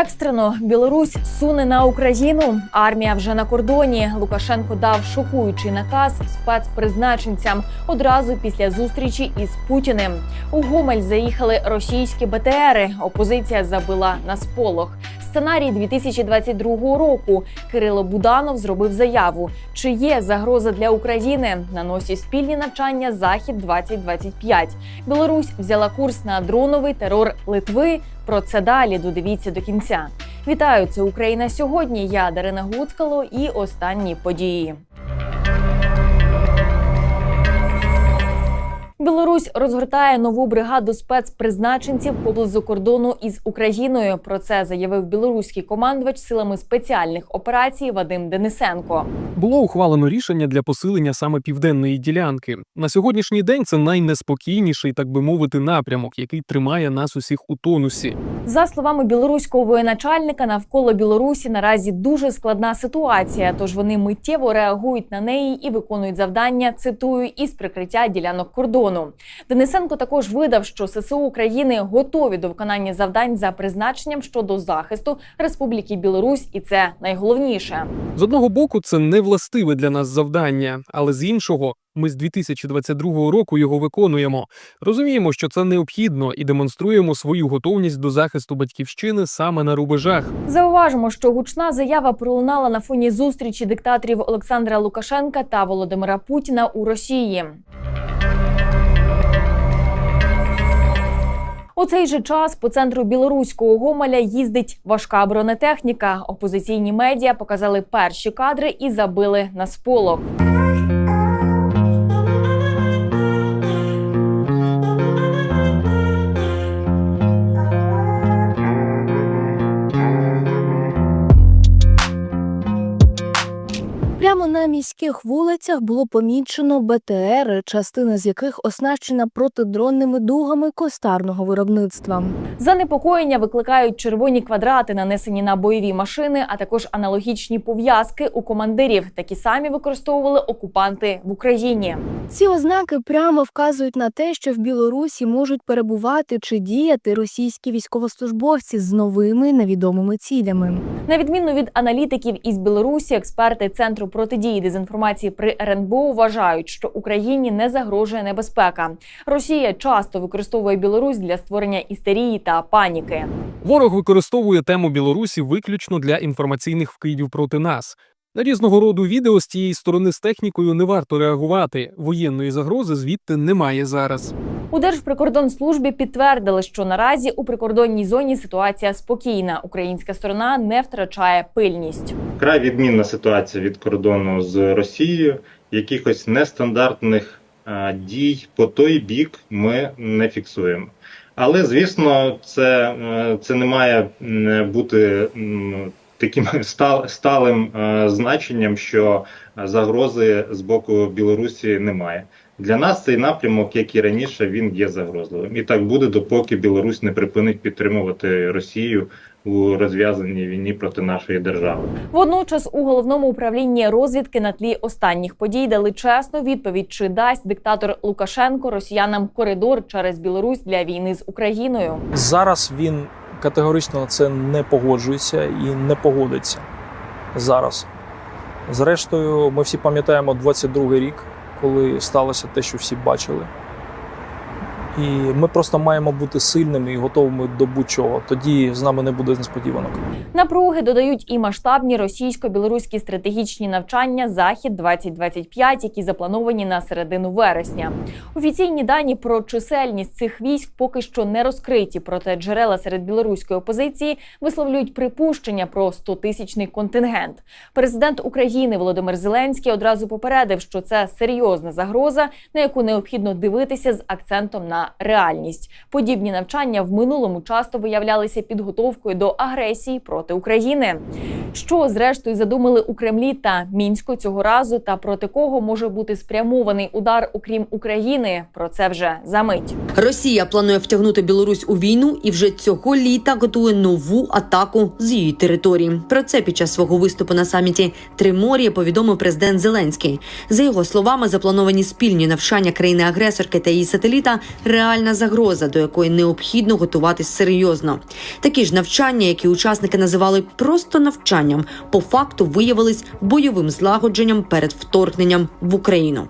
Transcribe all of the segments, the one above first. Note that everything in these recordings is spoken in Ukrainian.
Екстрено Білорусь суне на Україну. Армія вже на кордоні. Лукашенко дав шокуючий наказ спецпризначенцям одразу після зустрічі із Путіним. У Гомель заїхали російські БТРи. Опозиція забила на сполох. Сценарій 2022 року Кирило Буданов зробив заяву: чи є загроза для України на носі спільні навчання Захід 2025 Білорусь взяла курс на дроновий терор Литви. Про це далі додивіться до кінця. Вітаю, це Україна сьогодні. Я Дарина Гуцкало і останні події. Білорусь розгортає нову бригаду спецпризначенців поблизу кордону із Україною. Про це заявив білоруський командувач силами спеціальних операцій Вадим Денисенко. Було ухвалено рішення для посилення саме південної ділянки. На сьогоднішній день це найнеспокійніший, так би мовити, напрямок, який тримає нас усіх у тонусі. За словами білоруського воєначальника, навколо Білорусі наразі дуже складна ситуація. Тож вони миттєво реагують на неї і виконують завдання. Цитую із прикриття ділянок кордону. Денисенко також видав, що ССУ України готові до виконання завдань за призначенням щодо захисту Республіки Білорусь, і це найголовніше. З одного боку, це не властиве для нас завдання, але з іншого, ми з 2022 року його виконуємо. Розуміємо, що це необхідно і демонструємо свою готовність до захисту батьківщини саме на рубежах. Зауважимо, що гучна заява пролунала на фоні зустрічі диктаторів Олександра Лукашенка та Володимира Путіна у Росії. У цей же час по центру білоруського Гомеля їздить важка бронетехніка. Опозиційні медіа показали перші кадри і забили на сполох. На міських вулицях було помічено БТР, частина з яких оснащена протидронними дугами костарного виробництва. Занепокоєння викликають червоні квадрати, нанесені на бойові машини, а також аналогічні пов'язки у командирів. Такі самі використовували окупанти в Україні. Ці ознаки прямо вказують на те, що в Білорусі можуть перебувати чи діяти російські військовослужбовці з новими невідомими цілями. На відміну від аналітиків із Білорусі, експерти центру протидії дезінформації при РНБО вважають, що Україні не загрожує небезпека. Росія часто використовує Білорусь для створення істерії та паніки. Ворог використовує тему Білорусі виключно для інформаційних вкидів проти нас. На різного роду відео з тієї сторони з технікою не варто реагувати. Воєнної загрози звідти немає зараз. У Держприкордонслужбі підтвердили, що наразі у прикордонній зоні ситуація спокійна. Українська сторона не втрачає пильність. Край відмінна ситуація від кордону з Росією. Якихось нестандартних а, дій по той бік ми не фіксуємо. Але звісно, це, е, це не має бути таким сталим е, значенням, що загрози з боку Білорусі немає. Для нас цей напрямок, як і раніше, він є загрозливим. І так буде, допоки Білорусь не припинить підтримувати Росію у розв'язаній війні проти нашої держави. Водночас у головному управлінні розвідки на тлі останніх подій дали чесну відповідь, чи дасть диктатор Лукашенко росіянам коридор через Білорусь для війни з Україною. Зараз він категорично на це не погоджується і не погодиться зараз. Зрештою, ми всі пам'ятаємо 22-й рік, коли сталося те, що всі бачили. І ми просто маємо бути сильними і готовими до будь-чого. Тоді з нами не буде несподіванок. Напруги додають і масштабні російсько-білоруські стратегічні навчання Захід 2025 які заплановані на середину вересня. Офіційні дані про чисельність цих військ поки що не розкриті. Проте джерела серед білоруської опозиції висловлюють припущення про 100-тисячний контингент. Президент України Володимир Зеленський одразу попередив, що це серйозна загроза, на яку необхідно дивитися з акцентом на реальність. Подібні навчання в минулому часто виявлялися підготовкою до агресії проти України. Що зрештою задумали у Кремлі та мінську цього разу, та проти кого може бути спрямований удар, окрім України? Про це вже за мить. Росія планує втягнути Білорусь у війну і вже цього літа готує нову атаку з її території. Про це під час свого виступу на саміті Тримор'я повідомив президент Зеленський. За його словами, заплановані спільні навчання країни-агресорки та її сателіта реальна загроза, до якої необхідно готуватись серйозно. Такі ж навчання, які учасники називали просто навчанням, по факту виявились бойовим злагодженням перед вторгненням в Україну.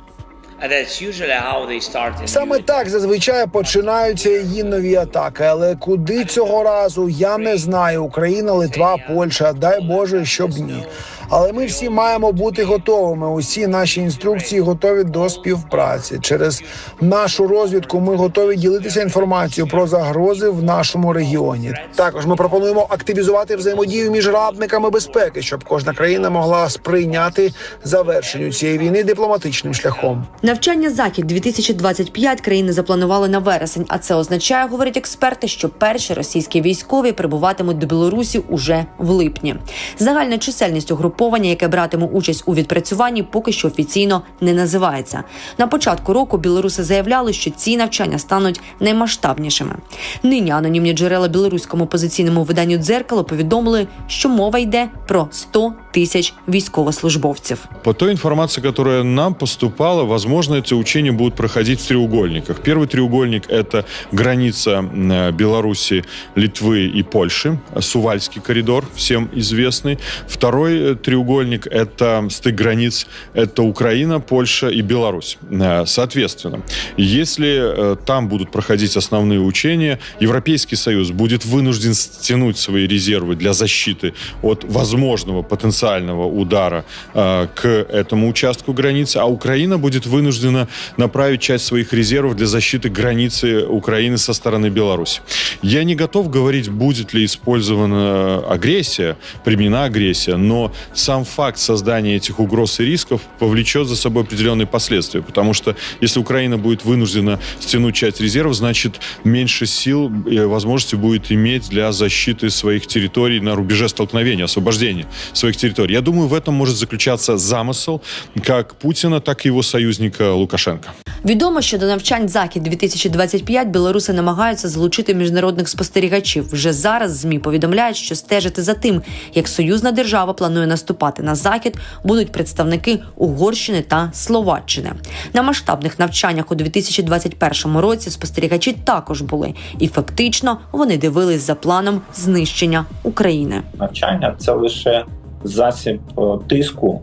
Саме так зазвичай починаються її нові атаки. Але куди цього разу я не знаю. Україна, Литва, Польща. Дай Боже, щоб ні. Але ми всі маємо бути готовими. Усі наші інструкції готові до співпраці. Через нашу розвідку ми готові ділитися інформацією про загрози в нашому регіоні. Також ми пропонуємо активізувати взаємодію між радниками безпеки, щоб кожна країна могла сприйняти завершенню цієї війни дипломатичним шляхом. Навчання захід 2025 країни запланували на вересень. А це означає, говорять експерти, що перші російські військові прибуватимуть до Білорусі уже в липні. Загальна чисельність угруповання, яке братиме участь у відпрацюванні, поки що офіційно не називається. На початку року білоруси заявляли, що ці навчання стануть наймасштабнішими. Нині анонімні джерела білоруському опозиційному виданню дзеркало повідомили, що мова йде про 100 тисяч військовослужбовців. По той информации, которая нам поступала, возможно, эти учения будут проходить в треугольниках. Первый треугольник – это граница м, Беларуси, Литвы и Польши, Сувальский коридор, всем известный. Второй э, треугольник – это стык границ, это Украина, Польша и Беларусь. Э, Соответственно, если э, там будут проходить основные учения, Европейский Союз будет вынужден стянуть свои резервы для защиты от возможного потенциального удара э, к этому участку границы, а Украина будет вынуждена направить часть своих резервов для защиты границы Украины со стороны Беларуси. Я не готов говорить, будет ли использована агрессия, применена агрессия, но сам факт создания этих угроз и рисков повлечет за собой определенные последствия, потому что если Украина будет вынуждена стянуть часть резервов, значит меньше сил и возможности будет иметь для защиты своих территорий на рубеже столкновения, освобождения своих территорий. Я думаю, в этом может заключаться замысел как Путина, так и его союзника Лукашенко. Відомо, що до навчань захід 2025 білоруси намагаються залучити міжнародних спостерігачів. Вже зараз змі повідомляють, що стежити за тим, як союзна держава планує наступати на захід, будуть представники Угорщини та Словаччини. На масштабних навчаннях у 2021 році спостерігачі також були, і фактично вони дивились за планом знищення України. навчання це лише засіб е, тиску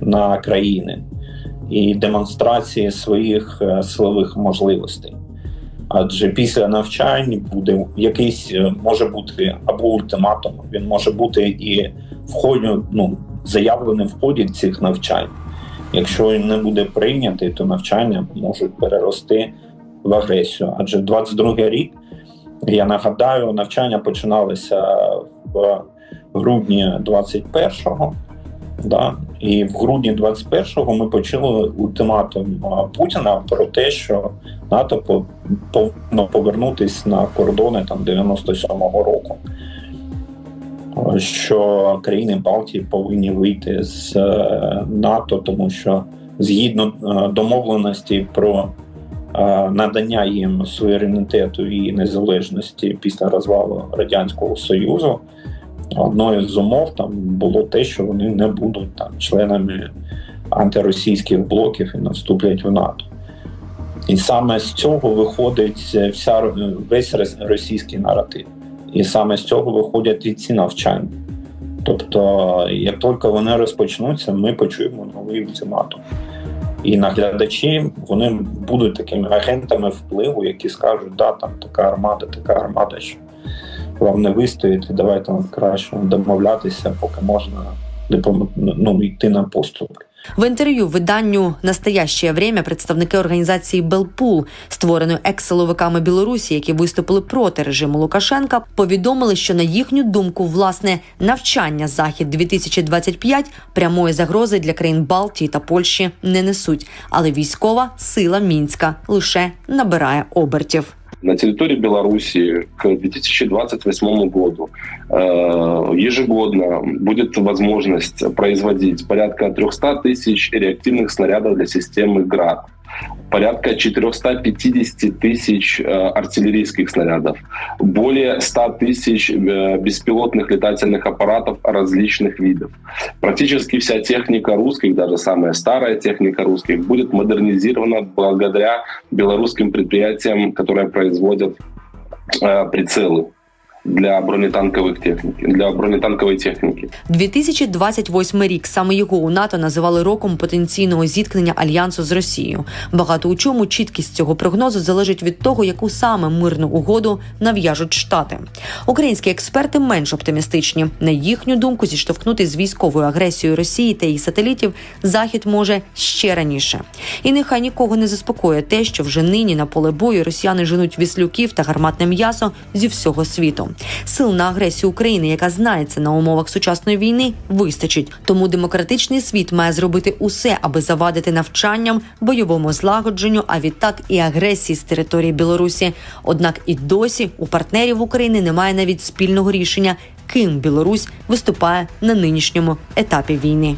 на країни і демонстрації своїх е, силових можливостей. Адже після навчань буде якийсь е, може бути або ультиматум, він може бути і в ну, заявлений в ході цих навчань. Якщо не буде прийнятий, то навчання можуть перерости в агресію. Адже 22 рік, я нагадаю, навчання починалися в грудні 21-го. Да? І в грудні 21-го ми почули ультиматум Путіна про те, що НАТО по- повинно повернутися на кордони там 97-го року. Що країни Балтії повинні вийти з е, НАТО, тому що згідно е, домовленості про е, надання їм суверенітету і незалежності після розвалу Радянського Союзу, одною з умов там було те, що вони не будуть там членами антиросійських блоків і не вступлять в НАТО. І саме з цього виходить вся весь російський наратив. І саме з цього виходять і ці навчання. Тобто, як тільки вони розпочнуться, ми почуємо новий ультиматум. І наглядачі вони будуть такими агентами впливу, які скажуть, да, там така армада, така армада, що вам не вистоїти, давайте краще домовлятися, поки можна ну, йти на поступки. В інтерв'ю виданню Настояще время представники організації Белпул, створеної екс-силовиками Білорусі, які виступили проти режиму Лукашенка, повідомили, що на їхню думку, власне, навчання захід 2025 прямої загрози для країн Балтії та Польщі не несуть, але військова сила мінська лише набирає обертів. На территории Беларуси к 2028 году э, ежегодно будет возможность производить порядка 300 тысяч реактивных снарядов для системы ГРАД. Порядка 450 тысяч э, артиллерийских снарядов, более 100 тысяч э, беспилотных летательных аппаратов различных видов. Практически вся техника русских, даже самая старая техника русских, будет модернизирована благодаря белорусским предприятиям, которые производят э, прицелы для бронетанкових техніки, для бронетанкової техніки. 2028 рік саме його у НАТО називали роком потенційного зіткнення альянсу з Росією. Багато у чому чіткість цього прогнозу залежить від того, яку саме мирну угоду нав'яжуть штати. Українські експерти менш оптимістичні. На їхню думку, зіштовхнути з військовою агресією Росії та її сателітів захід може ще раніше. І нехай нікого не заспокоює те, що вже нині на поле бою росіяни женуть віслюків та гарматне м'ясо зі всього світу. Сил на агресію України, яка знається на умовах сучасної війни, вистачить. Тому демократичний світ має зробити усе, аби завадити навчанням, бойовому злагодженню, а відтак і агресії з території Білорусі. Однак і досі у партнерів України немає навіть спільного рішення, ким Білорусь виступає на нинішньому етапі війни.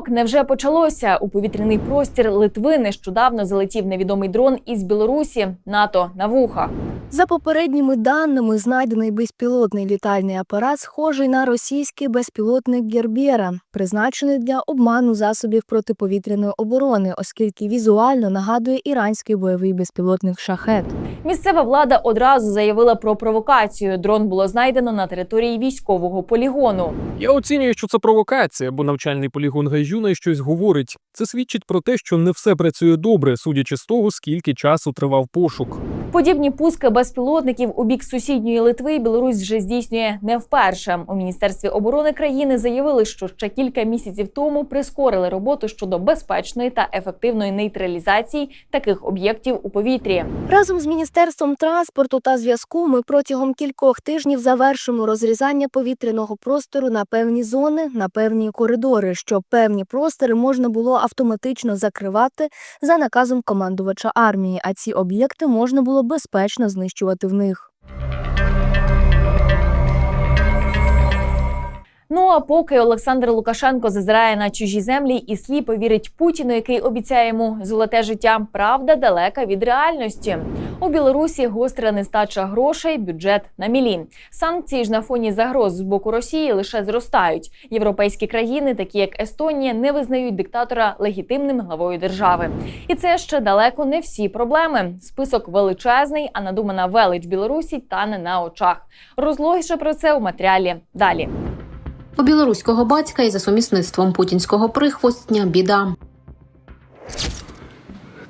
Шок невже почалося у повітряний простір Литви. Нещодавно залетів невідомий дрон із Білорусі НАТО на вуха. За попередніми даними, знайдений безпілотний літальний апарат схожий на російський безпілотник Гербєра, призначений для обману засобів протиповітряної оборони, оскільки візуально нагадує іранський бойовий безпілотник шахет. Місцева влада одразу заявила про провокацію. Дрон було знайдено на території військового полігону. Я оцінюю, що це провокація, бо навчальний полігон Гайжуна щось говорить. Це свідчить про те, що не все працює добре, судячи з того, скільки часу тривав пошук. Подібні пуски безпілотників у бік сусідньої Литви Білорусь вже здійснює не вперше. У міністерстві оборони країни заявили, що ще кілька місяців тому прискорили роботу щодо безпечної та ефективної нейтралізації таких об'єктів у повітрі. Разом з міністерством транспорту та зв'язку ми протягом кількох тижнів завершимо розрізання повітряного простору на певні зони, на певні коридори, щоб певні простори можна було автоматично закривати за наказом командувача армії, а ці об'єкти можна було безпечно знищувати в них. Ну а поки Олександр Лукашенко зазирає на чужі землі і сліпо вірить Путіну, який обіцяє йому золоте життя, правда далека від реальності. У Білорусі гостра нестача грошей, бюджет на мілі. Санкції ж на фоні загроз з боку Росії лише зростають. Європейські країни, такі як Естонія, не визнають диктатора легітимним главою держави. І це ще далеко не всі проблеми. Список величезний, а надумана велич Білорусі тане на очах. Розлогіше про це у матеріалі далі. У білоруського батька і за сумісництвом путінського прихвостня біда.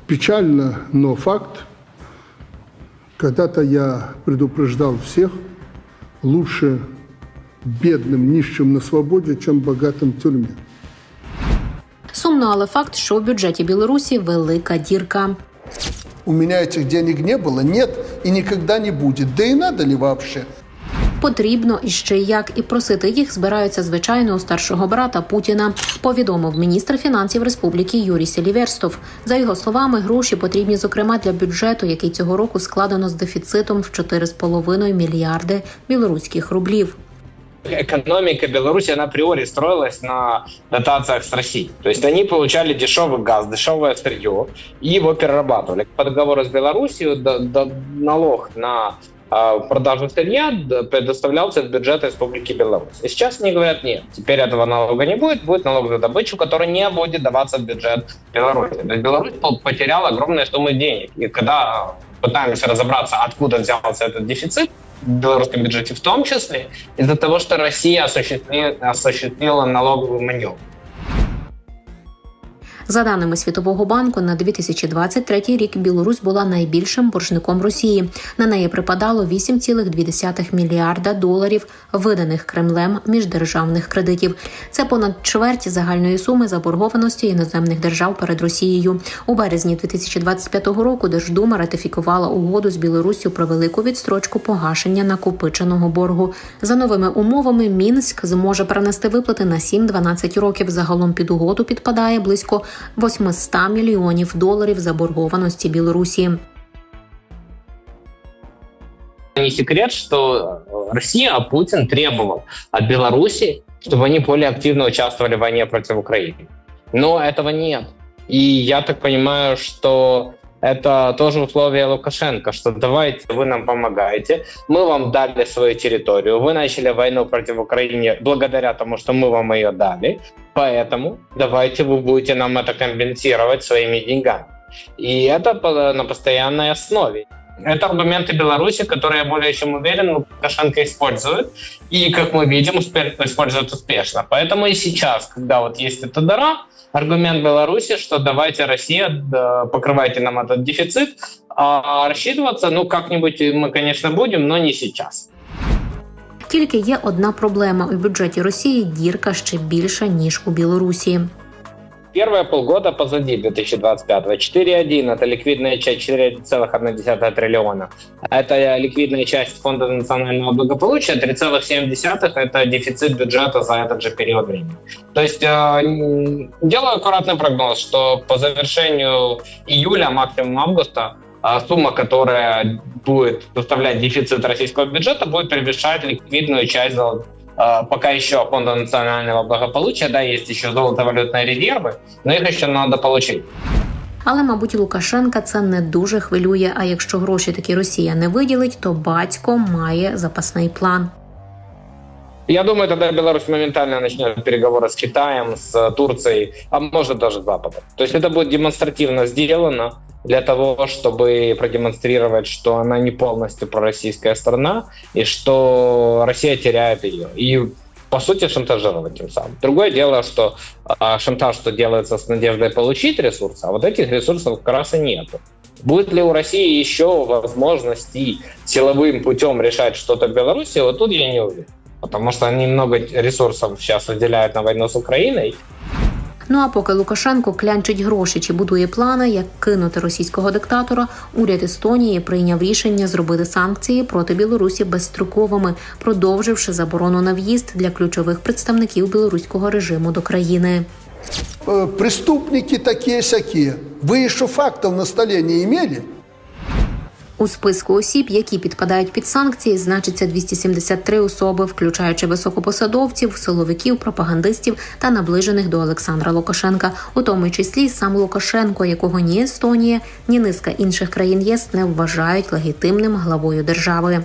Печально, но факт. Когда-то я предупреждал всех, лучше бедным, нищим на свободе, чем богатым в тюрьме. Сумно, але факт, що у бюджеті Білорусі велика дірка. У меня этих денег не было, нет и никогда не будет. Да и надо ли вообще? Потрібно і ще як і просити їх збираються звичайно у старшого брата Путіна. Повідомив міністр фінансів республіки Юрій Селіверстов. За його словами, гроші потрібні зокрема для бюджету, який цього року складено з дефіцитом в 4,5 мільярди білоруських рублів. экономика Беларуси, она априори строилась на дотациях с Россией. То есть они получали дешевый газ, дешевое сырье и его перерабатывали. По договору с Беларусью да- да- налог на а, продажу сырья предоставлялся в бюджет Республики Беларусь. И сейчас они говорят, нет, теперь этого налога не будет, будет налог за добычу, который не будет даваться в бюджет Беларуси. То есть Беларусь потеряла огромные суммы денег. И когда пытаемся разобраться, откуда взялся этот дефицит, в белорусском бюджете в том числе, из-за того, что Россия осуществила, осуществила налоговый маневр. За даними Світового банку, на 2023 рік Білорусь була найбільшим боржником Росії. На неї припадало 8,2 мільярда доларів виданих Кремлем міждержавних кредитів. Це понад чверть загальної суми заборгованості іноземних держав перед Росією. У березні 2025 року Держдума ратифікувала угоду з Білоруссю про велику відстрочку погашення накопиченого боргу. За новими умовами Мінськ зможе перенести виплати на 7-12 років. Загалом під угоду підпадає близько 800 мільйонів доларів заборгованості Білорусі. Не секрет, что э, Россия, а Путин требовал от Беларуси чтобы они более активно участвовали в войне против Украины. Но этого нет. И я так понимаю, что это тоже условие Лукашенко, что давайте вы нам помогаете, мы вам дали свою территорию, вы начали войну против Украины благодаря тому, что мы вам ее дали, поэтому давайте вы будете нам это компенсировать своими деньгами. И это на постоянной основе. Это аргументы Беларуси, которые, я более чем уверен, Лукашенко использует. И, как мы видим, использует успешно. Поэтому и сейчас, когда вот есть эта дыра, аргумент Беларуси, что давайте, Россия, да, покрывайте нам этот дефицит, а рассчитываться, ну, как-нибудь мы, конечно, будем, но не сейчас. Тільки є одна проблема у бюджеті Росії дірка ще більша ніж у Білорусі. Первые полгода позади 2025. 4,1 это ликвидная часть 4,1 триллиона. Это ликвидная часть Фонда национального благополучия. 3,7 это дефицит бюджета за этот же период времени. То есть э, делаю аккуратный прогноз, что по завершению июля, максимум августа, а сумма, которая будет составлять дефицит российского бюджета, будет превышать ликвидную часть пока еще фонда национального благополучия, да, есть еще золотовалютные резервы, но их еще надо получить. Але, мабуть, Лукашенка це не дуже хвилює. А якщо гроші такі Росія не виділить, то батько має запасний план. Я думаю, тогда Беларусь моментально начнет переговоры с Китаем, с Турцией, а может даже с Западом. То есть это будет демонстративно сделано для того, чтобы продемонстрировать, что она не полностью пророссийская страна и что Россия теряет ее. И по сути шантажировать тем самым. Другое дело, что а, шантаж, что делается с надеждой получить ресурсы, а вот этих ресурсов как раз и нету. Будет ли у России еще возможности силовым путем решать что-то в Беларуси, вот тут я не уверен. Потому что они много ресурсов сейчас выделяют на войну с Украиной. Ну а поки Лукашенко клянчить гроші чи будує плани, як кинути російського диктатора, уряд Естонії прийняв рішення зробити санкції проти Білорусі безстроковими, продовживши заборону на в'їзд для ключових представників білоруського режиму до країни. Э, Преступники такие-сякие. Вы еще фактов на столе не имели? У списку осіб, які підпадають під санкції, значиться 273 особи, включаючи високопосадовців, силовиків, пропагандистів та наближених до Олександра Лукашенка, у тому числі сам Лукашенко, якого ні Естонія, ні низка інших країн ЄС не вважають легітимним главою держави.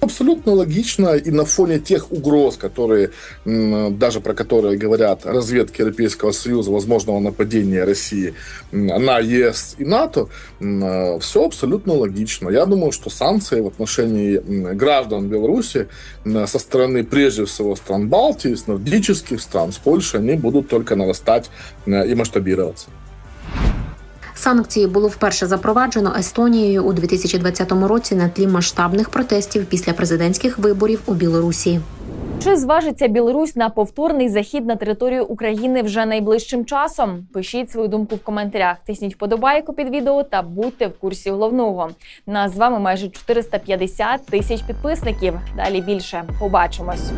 Абсолютно логично и на фоне тех угроз, которые, даже про которые говорят разведки Европейского Союза, возможного нападения России на ЕС и НАТО, все абсолютно логично. Я думаю, что санкции в отношении граждан Беларуси со стороны, прежде всего, стран Балтии, с нордических стран, с Польши, они будут только нарастать м, и масштабироваться. Санкції було вперше запроваджено Естонією у 2020 році на тлі масштабних протестів після президентських виборів у Білорусі. Чи зважиться Білорусь на повторний захід на територію України вже найближчим часом? Пишіть свою думку в коментарях, тисніть вподобайку під відео та будьте в курсі головного. Нас з вами майже 450 тисяч підписників. Далі більше побачимось.